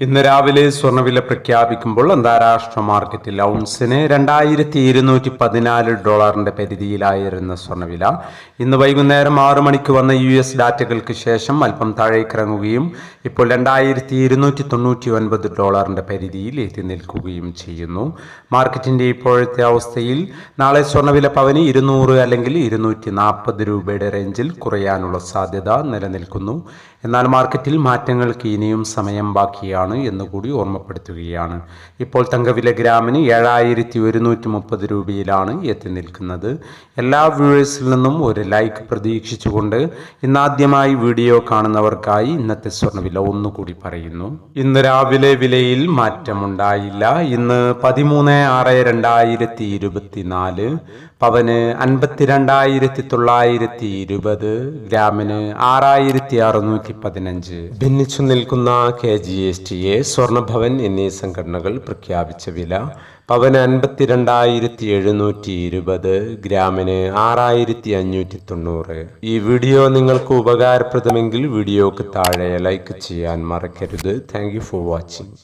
ഇന്ന് രാവിലെ സ്വർണവില പ്രഖ്യാപിക്കുമ്പോൾ അന്താരാഷ്ട്ര മാർക്കറ്റിൽ ഔൺസിന് രണ്ടായിരത്തി ഇരുന്നൂറ്റി പതിനാല് ഡോളറിന്റെ പരിധിയിലായിരുന്ന സ്വർണവില ഇന്ന് വൈകുന്നേരം ആറു മണിക്ക് വന്ന യു എസ് ഡാറ്റകൾക്ക് ശേഷം അല്പം താഴേക്കിറങ്ങുകയും ഇപ്പോൾ രണ്ടായിരത്തി ഇരുന്നൂറ്റി തൊണ്ണൂറ്റി ഒൻപത് ഡോളറിന്റെ പരിധിയിൽ എത്തി നിൽക്കുകയും ചെയ്യുന്നു. മാർക്കറ്റിന്റെ ഇപ്പോഴത്തെ അവസ്ഥയിൽ നാളെ സ്വർണവില പവന് ഇരുന്നൂറ് അല്ലെങ്കിൽ ഇരുന്നൂറ്റി നാൽപ്പത് രൂപയുടെ റേഞ്ചിൽ കുറയാനുള്ള സാധ്യത നിലനിൽക്കുന്നു. എന്നാൽ മാർക്കറ്റിൽ മാറ്റങ്ങൾക്ക് ഇനിയും സമയം ബാക്കിയാണ്. എന്നുകൂടി ഓർമ്മപ്പെടുത്തുകയാണ്. ഇപ്പോൾ തങ്കവില ഗ്രാമിന് ഏഴായിരത്തി ഒരുന്നൂറ്റി മുപ്പത് രൂപയിലാണ് എത്തി നിൽക്കുന്നത്. എല്ലാ വ്യൂവേഴ്സിൽ നിന്നും ഒരു ലൈക്ക് പ്രതീക്ഷിച്ചുകൊണ്ട് ഇന്നാദ്യമായി വീഡിയോ കാണുന്നവർക്കായി ഇന്നത്തെ സ്വർണവില ഒന്നുകൂടി പറയുന്നു. ഇന്ന് രാവിലെ വിലയിൽ മാറ്റമുണ്ടായില്ല. ഇന്ന് പതിമൂന്ന് ആറ് രണ്ടായിരത്തി ഇരുപത്തിനാല് പവന് അൻപത്തിരണ്ടായിരത്തി തൊള്ളായിരത്തി ഇരുപത് ഗ്രാമിന് ആറായിരത്തി അറുന്നൂറ്റി പതിനഞ്ച് ഭിന്നിച്ചു നിൽക്കുന്ന K G S T A Swarnabhavan എന്നീ സംഘടനകൾ പ്രഖ്യാപിച്ച വില പവന് അൻപത്തിരണ്ടായിരത്തി എഴുന്നൂറ്റി ഇരുപത് ഗ്രാമിന് ആറായിരത്തി അഞ്ഞൂറ്റി തൊണ്ണൂറ് ഈ വീഡിയോ നിങ്ങൾക്ക് ഉപകാരപ്രദമെങ്കിൽ വീഡിയോക്ക് താഴെ ലൈക്ക് ചെയ്യാൻ മറക്കരുത്. Thank for watching.